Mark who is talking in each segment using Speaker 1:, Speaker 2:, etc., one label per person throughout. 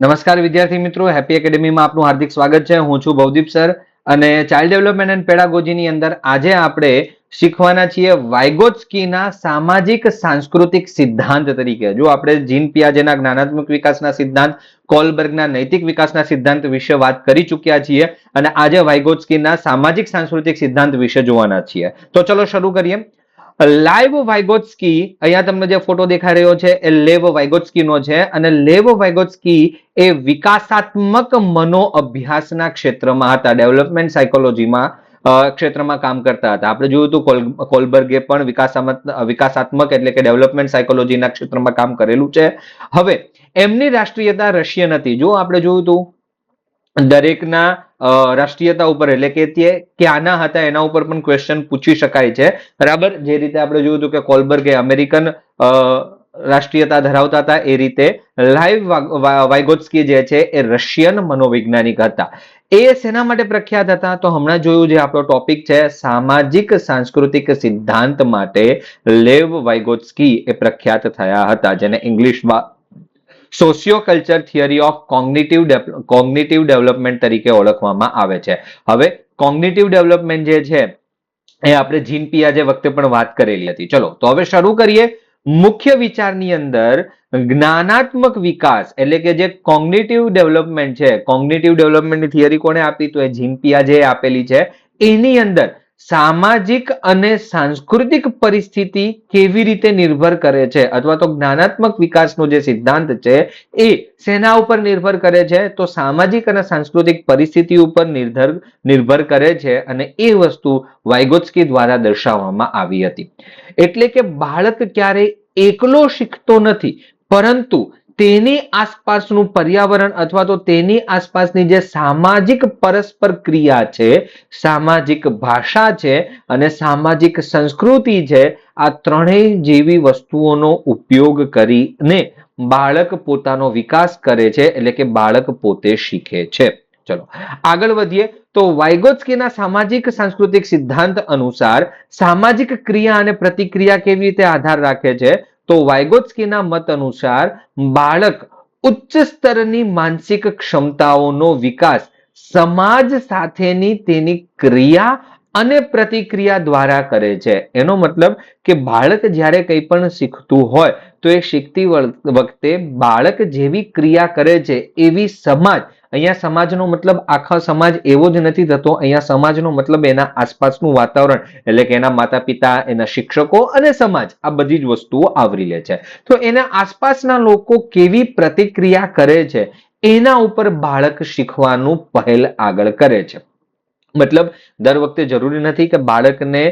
Speaker 1: નમસ્કાર વિદ્યાર્થી મિત્રો હેપી એકેડેમીમાં આપનું હાર્દિક સ્વાગત છે. હું છું ભવદીપ સર અને ચાઇલ્ડ ડેવલપમેન્ટ એન્ડ પેડાગોજીની અંદર આજે આપણે શીખવાના છીએ વાઇગોત્સ્કીના સામાજિક સાંસ્કૃતિક સિદ્ધાંત તરીકે. જો આપણે જીન પિયાજેના જ્ઞાનાત્મક વિકાસના સિદ્ધાંત, કોલબર્ગના નૈતિક વિકાસના સિદ્ધાંત વિશે વાત કરી ચૂક્યા છીએ અને આજે વાઇગોત્સ્કીના સામાજિક સાંસ્કૃતિક સિદ્ધાંત વિશે જોવાના છીએ. તો ચલો શરૂ કરીએ. લાઈવ વાઇગોત્સ્કી, અહીંયા તમને જે ફોટો દેખાઈ રહ્યો છે, એ લેવ વાઇગોત્સ્કીનો છે અને લેવ વાઇગોત્સ્કી એ વિકાસાત્મક મનો અભ્યાસના ક્ષેત્રમાં હતા, ડેવલપમેન્ટ સાયકોલોજીમાં ક્ષેત્રમાં કામ કરતા હતા. આપણે જોયું હતું કોલ- કોલબર્ગે પણ વિકાસાત્મક એટલે કે ડેવલપમેન્ટ સાયકોલોજીના ક્ષેત્રમાં કામ કરેલું છે. હવે, એમની રાષ્ટ્રીયતા રશિયન હતી. જો આપણે જોયું હતું દરેકના રાષ્ટ્રીયતા ઉપર, એટલે કે તે ક્યાંના હતા, એના ઉપર પણ ક્વેશ્ચન પૂછી શકાય છે. બરાબર? જે રીતે આપણે જોયું હતું કે કોલબર્ગ એ અમેરિકન રાષ્ટ્રીયતા ધરાવતા હતા, એ રીતે લાઈવ વાઇગોત્સ્કી જે છે, એ રશિયન મનોવૈજ્ઞાનિક હતા. એ શેના માટે પ્રખ્યાત હતા. તો હમણાં જોયું જે આપણો ટોપિક છે, સામાજિક સાંસ્કૃતિક સિદ્ધાંત માટે લેવ વાઇગોત્સ્કી એ પ્રખ્યાત થયા હતા, જેને ઇંગ્લિશમાં socio culture theory of cognitive cognitive development તરીકે ઓળખવામાં આવે છે. હવે કોગ્નેટિવ ડેવલપમેન્ટ જે છે, એ આપણે જીન પિયાજે વખતે પણ વાત કરેલી હતી. ચલો, તો હવે શરૂ કરીએ. મુખ્ય વિચારની અંદર જ્ઞાનાત્મક વિકાસ એટલે કે જે કોગ્નેટિવ ડેવલપમેન્ટ છે કોગ્નેટિવ ડેવલપમેન્ટની થિયરી કોણે આપી? તો એ જીન પિયાજે આપેલી છે, એની અંદર સામાજિક અને સાંસ્કૃતિક પરિસ્થિતિ કેવી રીતે નિર્ભર કરે છે? અથવા તો જ્ઞાનાત્મક વિકાસનો જે સિદ્ધાંત છે, એ શેના ઉપર નિર્ભર કરે છે? તો સામાજિક અને સાંસ્કૃતિક પરિસ્થિતિ ઉપર નિર્ભર નિર્ભર કરે છે અને એ વસ્તુ વાયગોત્સકી દ્વારા દર્શાવવામાં આવી હતી. એટલે કે બાળક ક્યારેય એકલો શીખતો નથી, પરંતુ તેની આસપાસનું પર્યાવરણ અથવા તો તેની આસપાસની જે સામાજિક પરસ્પર ક્રિયા છે, સામાજિક ભાષા છે અને સામાજિક સંસ્કૃતિ છે, આ ત્રણેય જેવી વસ્તુઓનો ઉપયોગ કરીને બાળક પોતાનો વિકાસ કરે છે, એટલે કે બાળક પોતે શીખે છે. ચલો, આગળ વધીએ તો વાઇગોત્સ્કીના સામાજિક સાંસ્કૃતિક સિદ્ધાંત અનુસાર સામાજિક ક્રિયા અને પ્રતિક્રિયા કેવી રીતે આધાર રાખે છે? તો વાઇગોત્સ્કીના મત અનુસાર બાળક ઉચ્ચ સ્તરની માનસિક ક્ષમતાઓનો વિકાસ સમાજ સાથેની તેની ક્રિયા અને પ્રતિક્રિયા દ્વારા કરે છે. એનો મતલબ કે બાળક જ્યારે કંઈ પણ શીખતું હોય તો એ શીખતી વખતે બાળક જેવી ક્રિયા કરે છે, એવી સમાજ, અહીંયા સમાજનો મતલબ આખા સમાજ એવો જ નથી થતો, અહીંયા સમાજનો મતલબ એના આસપાસનું વાતાવરણ, એટલે કે એના માતા પિતા એના શિક્ષકો અને સમાજ, આ બધી જ વસ્તુઓ આવરી લે છે. તો એના આસપાસના લોકો કેવી પ્રતિક્રિયા કરે છે, એના ઉપર બાળક શીખવાનું પહેલ આગળ કરે છે. મતલબ દર વખતે જરૂરી નથી કે બાળકને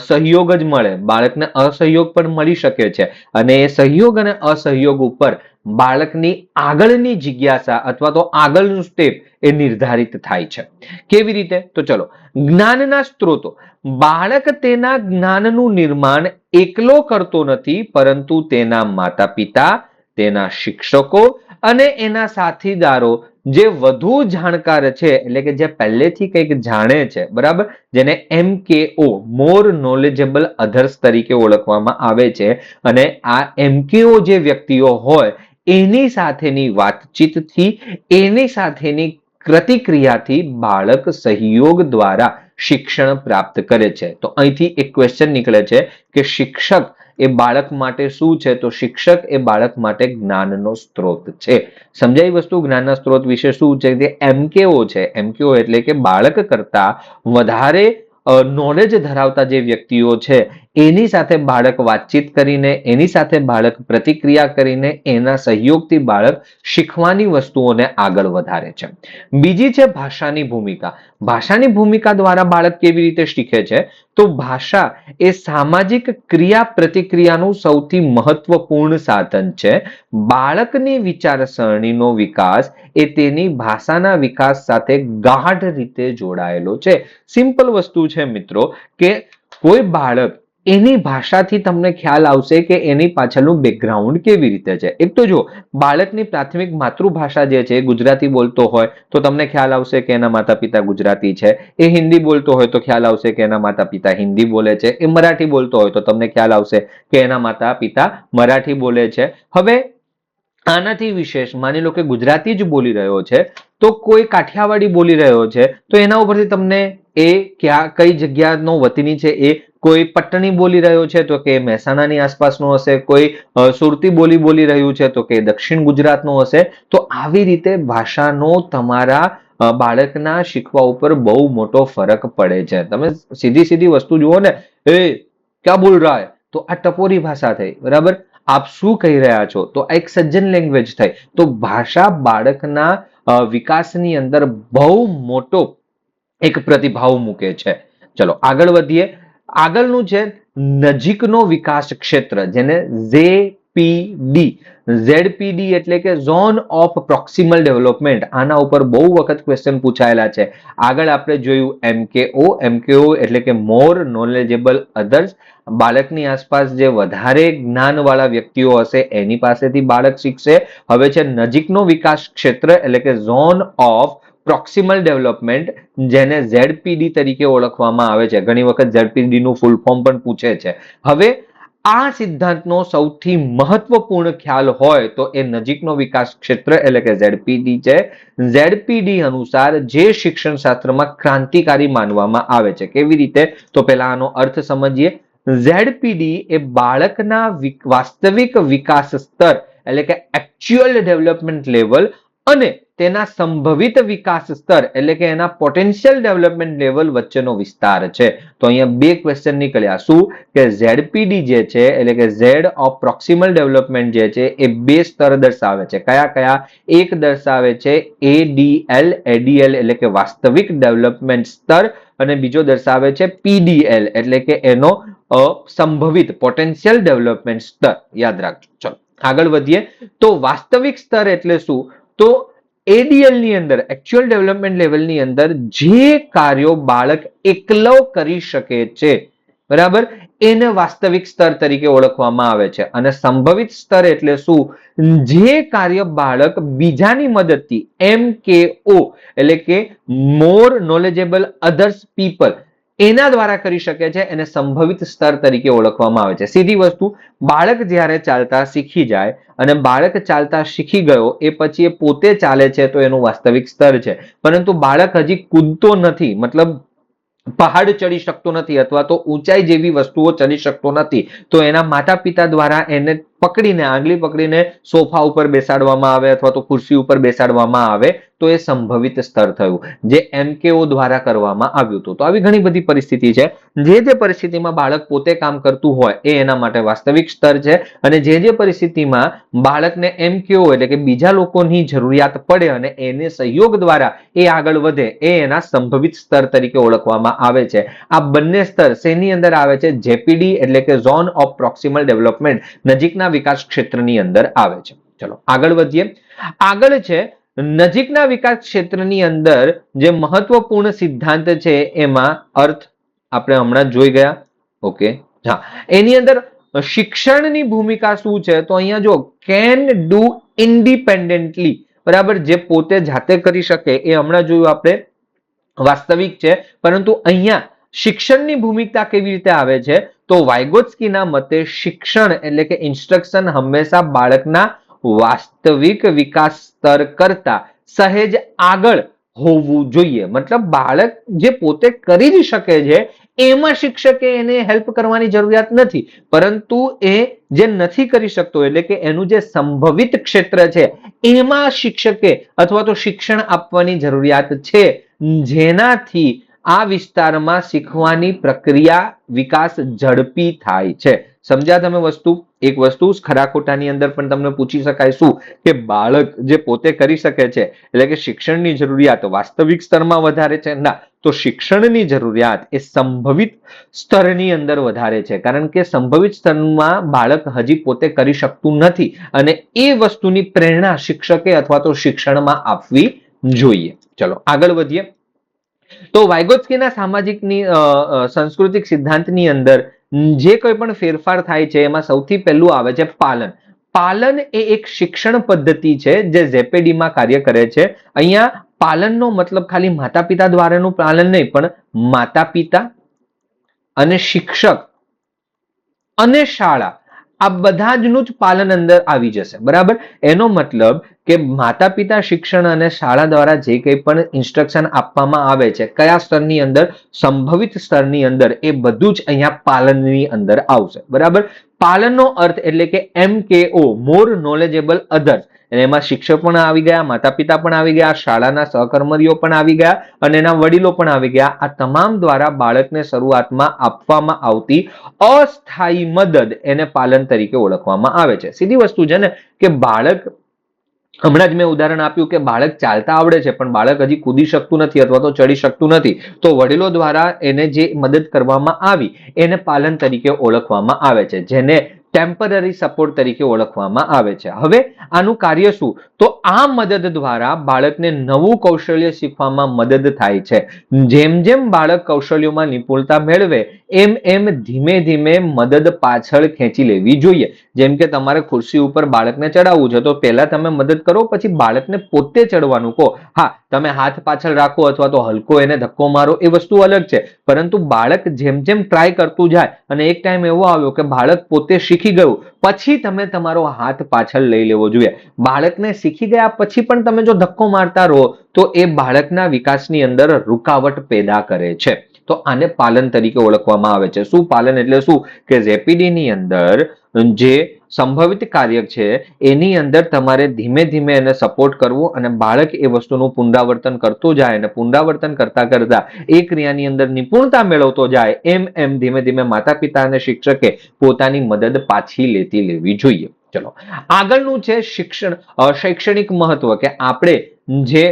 Speaker 1: સહયોગ જ મળે. બાળકને અસહયોગ પણ મળી શકે છે. અને એ સહયોગ અને અસહયોગ ઉપર બાળકની આગળની જિજ્ઞાસા અથવા તો આગળનું સ્ટેપ એ નિર્ધારિત થાય છે. કેવી રીતે? તો ચલો. જ્ઞાનના સ્ત્રોતો. બાળક તેના જ્ઞાનનું નિર્માણ એકલો કરતો નથી, પરંતુ તેના માતા પિતા તેના શિક્ષકો અને એના સાથીદારો જે વધુ જાણકાર છે, એટલે કે જે પહેલેથી કંઈક જાણે છે, બરાબર? જેને એમ કે ઓ મોર નોલેજેબલ અધર્સ તરીકે ઓળખવામાં આવે છે. અને આ એમકેઓ જે વ્યક્તિઓ હોય, એની સાથેની વાતચીતથી, એની સાથેની પ્રતિક્રિયાથી બાળક સહયોગ દ્વારા શિક્ષણ પ્રાપ્ત કરે છે. તો અહીંથી એક ક્વેશ્ચન નીકળે છે કે શિક્ષક એ બાળક માટે શું છે? તો શિક્ષક એ બાળક માટે જ્ઞાનનો સ્ત્રોત છે. સમજાય વસ્તુ? જ્ઞાનના સ્ત્રોત વિશે શું છે? કે એમકેઓ છે. એમકેઓ એટલે કે બાળક કરતા વધારે નોલેજ ધરાવતા જે વ્યક્તિઓ છે એની સાથે બાળક વાતચીત કરીને, એની સાથે બાળક પ્રતિક્રિયા કરીને, એના સહયોગથી બાળક શીખવાની વસ્તુઓને આગળ વધારે છે. બીજી છે ભાષાની ભૂમિકા. ભાષાની ભૂમિકા દ્વારા બાળક કેવી રીતે શીખે છે? તો ભાષા એ સામાજિક ક્રિયા પ્રતિક્રિયાનું સૌથી મહત્વપૂર્ણ સાધન છે. બાળકની વિચારસરણીનો વિકાસ એ તેની ભાષાના વિકાસ સાથે ગાઢ રીતે જોડાયેલો છે. સિમ્પલ વસ્તુ છે મિત્રો કે કોઈ બાળક એની ભાષાથી તમને ખ્યાલ આવશે કે એની પાછળનું બેકગ્રાઉન્ડ કેવી રીતે છે. એક તો જો બાળકની પ્રાથમિક માતૃભાષા જે છે, ગુજરાતી બોલતો હોય તો તમને ખ્યાલ આવશે કે એના માતા પિતા ગુજરાતી છે. એ હિન્દી બોલતો હોય તો ખ્યાલ આવશે કે એના માતા પિતા હિન્દી બોલે છે. એ મરાઠી બોલતો હોય તો તમને ખ્યાલ આવશે કે એના માતા પિતા મરાઠી બોલે છે. હવે, આનાથી વિશેષ માની લો કે ગુજરાતી જ બોલી રહ્યો છે, તો કોઈ કાઠિયાવાડી બોલી રહ્યો છે, તો એના ઉપરથી તમને એ ક્યાં, કઈ જગ્યાનો વતની છે એ કોઈ પટ્ટણી બોલી રહ્યો છે તો કે મહેસાણાની આસપાસનો હશે, કોઈ સુરતી બોલી બોલી રહ્યું છે તો કે દક્ષિણ ગુજરાતનો હશે, તો આવી રીતે ભાષાનો તમારા બાળકના શીખવા ઉપર બહુ મોટો ફરક પડે છે. તમે સીધી સીધી વસ્તુ જુઓ ને, એ, ક્યાં બોલ રહા હે? તો આ ટપોરી ભાષા થઈ, બરાબર? આપ શું કહી રહ્યા છો? તો આ એક સજ્જન લેંગ્વેજ થઈ. તો ભાષા બાળકના વિકાસની અંદર બહુ મોટો એક પ્રતિભાવ મૂકે છે. ચલો, આગળ વધીએ. આગળનું છે નજીકનો વિકાસ ક્ષેત્ર, જેને ઝેપીડી. ઝેડપીડી એટલે કે ઝોન ઓફ પ્રોક્સિમલ ડેવલપમેન્ટ. આના ઉપર બહુ વખત ક્વેશ્ચન પૂછાયેલા છે. આગળ આપણે જોયું એમકેઓ એમકેઓ એટલે કે મોર નોલેજેબલ અધર્સ બાળકની આસપાસ જે વધારે જ્ઞાનવાળા વ્યક્તિઓ હશે, એની પાસેથી બાળક શીખશે. હવે છે નજીકનો વિકાસ ક્ષેત્ર એટલે કે ઝોન ઓફ પ્રોક્સિમલ ડેવલપમેન્ટ જેને ઝેડપીડી તરીકે ઓળખવામાં આવે છે. ઘણી વખત ઝેડપીડી નું ફૂલ ફોર્મ પણ પૂછે છે. હવે આ સિદ્ધાંતનો સૌથી મહત્વપૂર્ણ ખ્યાલ હોય તો એ નજીકનો વિકાસ ક્ષેત્ર એટલે કે ઝેડપીડી છે. ઝેડપીડી અનુસાર જે શિક્ષણ શાસ્ત્રમાં ક્રાંતિકારી માનવામાં આવે છે. કેવી રીતે? તો પહેલા આનો અર્થ સમજીએ. ઝેડપીડી એ બાળકના વાસ્તવિક વિકાસ સ્તર એટલે કે એકચ્યુઅલ ડેવલપમેન્ટ લેવલ અને તેના સંભવિત વિકાસ સ્તર એટલે કે એના પોટેન્શિયલ ડેવલપમેન્ટ લેવલ વચ્ચેનો વિસ્તાર છે. તો અહીંયા બે ક્વેશ્ચન નીકળ્યા. શું? કે ઝેડપીડી જે છે, એટલે કે ઝેડ ઓફ પ્રોક્સિમલ ડેવલપમેન્ટ જે છે, એ બે સ્તર દર્શાવે છે. કયા કયા? એક દર્શાવે છે એડીએલ એડીએલ એટલે કે વાસ્તવિક ડેવલપમેન્ટ સ્તર અને બીજો દર્શાવે છે પીડીએલ એટલે કે એનો સંભવિત પોટેન્શિયલ ડેવલપમેન્ટ સ્તર. યાદ રાખજો. ચલો, આગળ વધીએ. તો વાસ્તવિક સ્તર એટલે શું? તો એડીએલની અંદર એકચ્યુઅલ ડેવલપમેન્ટ લેવલની અંદર જે કાર્યો બાળક એકલો કરી શકે છે, બરાબર? એને વાસ્તવિક સ્તર તરીકે ઓળખવામાં આવે છે. અને સંભવિત સ્તર એટલે શું? જે કાર્ય બાળક બીજાની મદદથી એમ કે ઓ એટલે કે મોર નોલેજેબલ અધર્સ પીપલ એના દ્વારા કરી શકે છે, એને સંભવિત સ્તર તરીકે ઓળખવામાં આવે છે. સીધી વસ્તુ, બાળક જ્યારે ચાલતા શીખી જાય અને બાળક ચાલતા શીખી ગયો, એ પછી એ પોતે ચાલે છે તો એનું વાસ્તવિક સ્તર છે. પરંતુ બાળક હજી કૂદતો નથી, મતલબ પહાડ ચડી શકતો નથી અથવા તો ઊંચાઈ જેવી વસ્તુઓ ચડી શકતો નથી, તો એના માતા પિતા દ્વારા એને પકડીને, આંગળી પકડીને સોફા ઉપર બેસાડવામાં આવે અથવા તો ખુરશી ઉપર બેસાડવામાં આવે, તો એ સંભવિત સ્તર થયું, જે એમકેઓ દ્વારા કરવામાં આવ્યું હતું. તો આવી ઘણી બધી પરિસ્થિતિ છે. જે જે પરિસ્થિતિમાં બાળક પોતે કામ કરતું હોય, એ એના માટે વાસ્તવિક સ્તર છે. અને જે જે પરિસ્થિતિમાં બાળકને એમકેઓ એટલે કે બીજા લોકોની જરૂરિયાત પડે અને એને સહયોગ દ્વારા એ આગળ વધે, એ એના સંભવિત સ્તર તરીકે ઓળખવામાં આવે છે. આ બંને સ્તર શેની અંદર આવે છે? જેપીડી એટલે કે ઝોન ઓફ પ્રોક્સિમલ ડેવલપમેન્ટ. નજીકના વિકાસ ક્ષેત્રની અંદર આવે છે. ચલો, આગળ વધીએ. આગળ છે, નજીકના વિકાસ ક્ષેત્રની અંદર જે મહત્વપૂર્ણ સિદ્ધાંત છે, એમાં અર્થ આપણે હમણાં જોઈ ગયા. ઓકે, હા. એની અંદર શિક્ષણની ભૂમિકા શું છે, તો અહીંયા જો કેન ડુ ઇન્ડિપેન્ડન્ટલી બરાબર, જે પોતે જાતે કરી શકે, એ હમણાં જોયું આપણે. વાસ્તવિક છે, પરંતુ અહીંયા શિક્ષણની ભૂમિકા કેવી રીતે આવે છે તો વાયગોત્સ્કીના મતે શિક્ષણ એટલે કે ઇન્સ્ટ્રક્શન હંમેશા બાળકના વાસ્તવિક વિકાસ સ્તર કરતા સહેજ આગળ હોવું જોઈએ. મતલબ બાળક જે પોતે કરી જ શકે છે, એમાં શિક્ષકે એને હેલ્પ કરવાની જરૂરિયાત નથી. પરંતુ એ જે નથી કરી શકતો, એટલે કે એનું જે સંભવિત ક્ષેત્ર છે, એમાં શિક્ષકે અથવા તો શિક્ષણ આપવાની જરૂરિયાત છે. જેનાથી આ વિસ્તારમાં શીખવાની પ્રક્રિયા વિકાસ ઝડપી થાય છે. સમજ્યા તમે વસ્તુ? એક વસ્તુ ખરા ખોટાની અંદર પણ તમને પૂછી શકાય શું? કે બાળક જે પોતે કરી શકે છે, એટલે કે શિક્ષણની જરૂરિયાત વાસ્તવિક સ્તરમાં વધારે છે ના, તો શિક્ષણની જરૂરિયાત એ સંભવિત સ્તરની અંદર વધારે છે. કારણ કે સંભવિત સ્તરમાં બાળક હજી પોતે કરી શકતું નથી અને એ વસ્તુની પ્રેરણા શિક્ષકે અથવા તો શિક્ષણમાં આપવી જોઈએ. ચલો, આગળ વધીએ. તો વાયગોત્સ્કીના સામાજિકની સાંસ્કૃતિક સિદ્ધાંતની અંદર જે કોઈ પણ ફેરફાર થાય છે, એમાં સૌથી પહેલું આવે છે પાલન. પાલન એ એક શિક્ષણ પદ્ધતિ છે, જે ઝેપેડીમાં કાર્ય કરે છે. અહીંયા પાલનનો મતલબ ખાલી માતા પિતા દ્વારાનું પાલન નહીં, પણ માતા પિતા અને શિક્ષક અને શાળા. આ બધા જનું જ પાલન અંદર આવી જશે. બરાબર? એનો મતલબ કે માતા પિતા શિક્ષણ અને શાળા દ્વારા જે કંઈ પણ ઇન્સ્ટ્રક્શન આપવામાં આવે છે, કયા સ્તરની અંદર? સંભવિત સ્તરની અંદર. એ બધું જ અહીંયા પાલનની અંદર આવશે. બરાબર? પાલનનો અર્થ એટલે કે એમ કે ઓ મોર નોલેજેબલ અધર્સ અને એમાં શિક્ષક પણ આવી ગયા માતા પિતા પણ આવી ગયા, શાળાના સહકર્મરીઓ પણ આવી ગયા અને એના વડીલો પણ આવી ગયા. આ તમામ દ્વારા બાળકને શરૂઆતમાં આપવામાં આવતી અસ્થાયી મદદ એને પાલન તરીકે ઓળખવામાં આવે છે. સીધી વસ્તુ છે ને કે બાળક, હમણાં જ મેં ઉદાહરણ આપ્યું કે બાળક ચાલતા આવડે છે, પણ બાળક હજી કૂદી શકતું નથી અથવા તો ચડી શકતું નથી, તો વડીલો દ્વારા એને જે મદદ કરવામાં આવી, એને પાલન તરીકે ઓળખવામાં આવે છે. જેને ટેમ્પરરી સપોર્ટ તરીકે ઓળખવામાં આવે છે. હવે આનું કાર્ય શું? તો આ મદદ દ્વારા બાળકને નવું કૌશલ્ય શીખવામાં મદદ થાય છે. જેમ જેમ બાળક કૌશલ્યોમાં નિપુણતા મેળવે, એમ એમ ધીમે ધીમે મદદ પાછળ ખેંચી લેવી જોઈએ. જેમ કે તમારે ખુરશી ઉપર બાળકને ચડાવવું છે, તો પહેલા તમે મદદ કરો, પછી બાળકને પોતે ચડવાનું કહો. હા, તમે હાથ પાછળ રાખો અથવા તો હલકો એને ધક્કો મારો એ વસ્તુ અલગ છે. પરંતુ બાળક જેમ જેમ ટ્રાય કરતું જાય, અને એક ટાઈમ એવો આવ્યો કે બાળક પોતે શીખી ગયું, પછી તમે તમારો હાથ પાછળ લઈ લેવો જોઈએ. બાળકને શીખી ગયા પછી પણ તમે જો ધક્કો મારતા રહો, તો એ બાળકના વિકાસની અંદર રૂકાવટ પેદા કરે છે. તો આને પાલન તરીકે ઓળખવામાં આવે છે. શું પાલન એટલે શું? કે રેપિડીની અંદર જે સંભવિત કાર્ય છે, એની અંદર તમારે ધીમે ધીમે એને સપોર્ટ કરવો અને બાળક એ વસ્તુનું પુનરાવર્તન કરતો જાય અને પુનરાવર્તન કરતા કરતા એ ક્રિયાની અંદર નિપુણતા મેળવતો જાય, એમ એમ ધીમે ધીમે માતા પિતા અને શિક્ષકે પોતાની મદદ પાછી લેતી લેવી જોઈએ. ચલો, આગળનું છે શિક્ષણ શૈક્ષણિક મહત્વ કે આપણે જે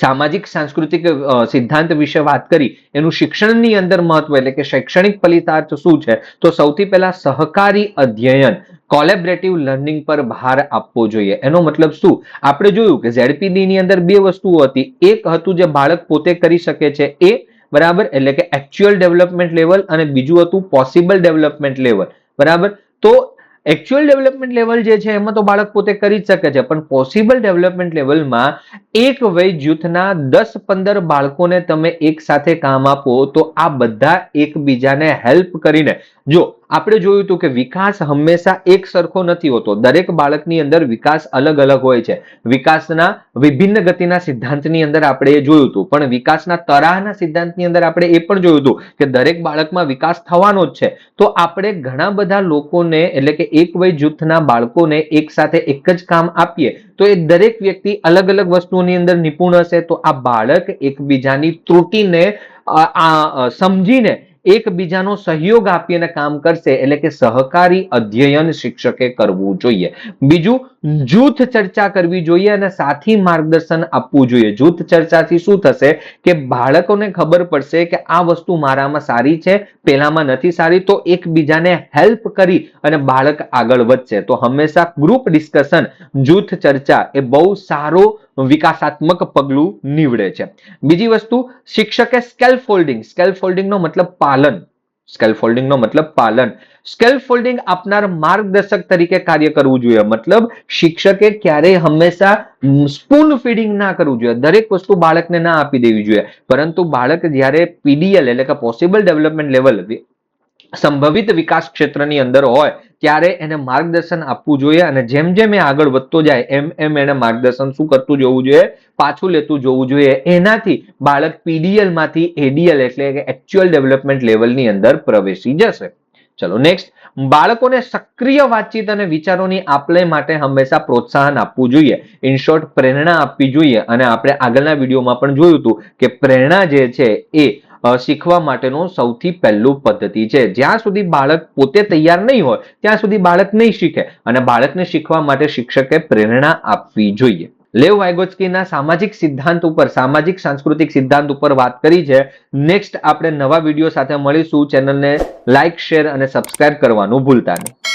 Speaker 1: સામાજિક, સાંસ્કૃતિક સિદ્ધાંત વિશે વાત કરી, એનું શિક્ષણની અંદર મહત્વ એટલે કે શૈક્ષણિક ફલિતાર્થ શું છે, તો સૌથી પહેલા સહકારી અધ્યયન કોલેબરેટિવ લર્નિંગ પર ભાર આપવો જોઈએ. એનો મતલબ શું? આપણે જોયું કે ઝેડપીડી ની અંદર બે વસ્તુઓ હતી. એક હતું જે બાળક પોતે કરી શકે છે, એ બરાબર એટલે કે એકચ્યુઅલ ડેવલપમેન્ટ લેવલ અને બીજું હતું પોસિબલ ડેવલપમેન્ટ લેવલ બરાબર? તો એકચ્યુઅલ ડેવલપમેન્ટ લેવલ જે છે, એમાં તો બાળક પોતે કરી જ શકે છે, પણ પોસિબલ ડેવલપમેન્ટ લેવલમાં એક વય જૂથના દસ પંદર બાળકોને તમે એક સાથે કામ આપો, તો આ બધા એકબીજાને હેલ્પ કરીને, જો આપણે જોયું હતું કે વિકાસ હંમેશા એક સરખો નથી હોતો. દરેક બાળકની અંદર વિકાસ અલગ અલગ હોય છે. વિકાસના વિભિન્ન ગતિના સિદ્ધાંતની અંદર આપણે એ જોયું હતું. પણ વિકાસના તરાહના સિદ્ધાંતની અંદર આપણે એ પણ જોયું હતું કે દરેક બાળકમાં વિકાસ થવાનો જ છે. તો આપણે ઘણા બધા લોકોને એટલે કે એક વય જૂથના બાળકોને એક સાથે એક જ કામ આપીએ તો એ દરેક વ્યક્તિ અલગ અલગ વસ્તુઓની અંદર નિપુણ હશે. તો આ બાળક એકબીજાની ત્રુટીને, આ સમજીને એકબીજાનો સહયોગ આપીને કામ કરશે એટલે કે સહકારી અધ્યયન શિક્ષકે કરવું જોઈએ. બીજું, જૂથ ચર્ચા કરવી જોઈએ અને સાથી માર્ગદર્શન આપવું જોઈએ. જૂથ ચર્ચાથી શું થશે કે બાળકોને ખબર પડશે કે આ વસ્તુ મારામાં સારી છે, પેલામાં નથી સારી, તો એકબીજાને હેલ્પ કરી અને બાળક આગળ વધશે. તો હંમેશા ગ્રુપ ડિસ્કશન, જૂથ ચર્ચા એ બહુ સારો વિકાસાત્મક પગલું નીવડે છે. બીજી વસ્તુ, શિક્ષકે સ્કેલ ફોલ્ડિંગ સ્કેલ ફોલ્ડિંગનો મતલબ પાલન. સ્કેલ ફોલ્ડિંગનો મતલબ પાલન. સ્કેલ ફોલ્ડિંગ આપનાર માર્ગદર્શક તરીકે કાર્ય કરવું જોઈએ. મતલબ, શિક્ષકે ક્યારેય હંમેશા સ્પૂન ફીડિંગ ના કરવું જોઈએ. દરેક વસ્તુ બાળકને ના આપી દેવી જોઈએ. પરંતુ બાળક જ્યારે પીડીએલ એટલે કે પોસિબલ ડેવલપમેન્ટ લેવલ સંભવિત વિકાસ ક્ષેત્રની અંદર હોય, ત્યારે એને માર્ગદર્શન આપવું જોઈએ અને જેમ જેમ એ આગળ વધતો જાય, એમ એમ એને માર્ગદર્શન શું કરતું જોવું જોઈએ, પાછું લેતું જોવું જોઈએ. એનાથી બાળક પીડીએલમાંથી એડીએલ એટલે કે એકચ્યુઅલ ડેવલપમેન્ટ લેવલની અંદર પ્રવેશી જશે. ચલો નેક્સ્ટ બાળકોને સક્રિય વાતચીત અને વિચારોની આપલે માટે હંમેશા પ્રોત્સાહન આપવું જોઈએ. ઇન શોર્ટ પ્રેરણા આપવી જોઈએ. અને આપણે આગળના વિડીયોમાં પણ જોયું હતું કે પ્રેરણા જે છે એ શીખવા માટેનો સૌથી પહેલું પદ્ધતિ છે. જ્યાં સુધી બાળક પોતે તૈયાર નહીં હોય, ત્યાં સુધી બાળક નહીં શીખે અને બાળકને શીખવા માટે શિક્ષકે પ્રેરણા આપવી જોઈએ. લેવ વાયગોચકીના સામાજિક સિદ્ધાંત ઉપર, સામાજિક સાંસ્કૃતિક સિદ્ધાંત ઉપર વાત કરી છે. નેક્સ્ટ આપણે નવા વીડિયો સાથે મળીશું. ચેનલને લાઇક શેર અને સબસ્ક્રાઇબ કરવાનું ભૂલતા નહીં.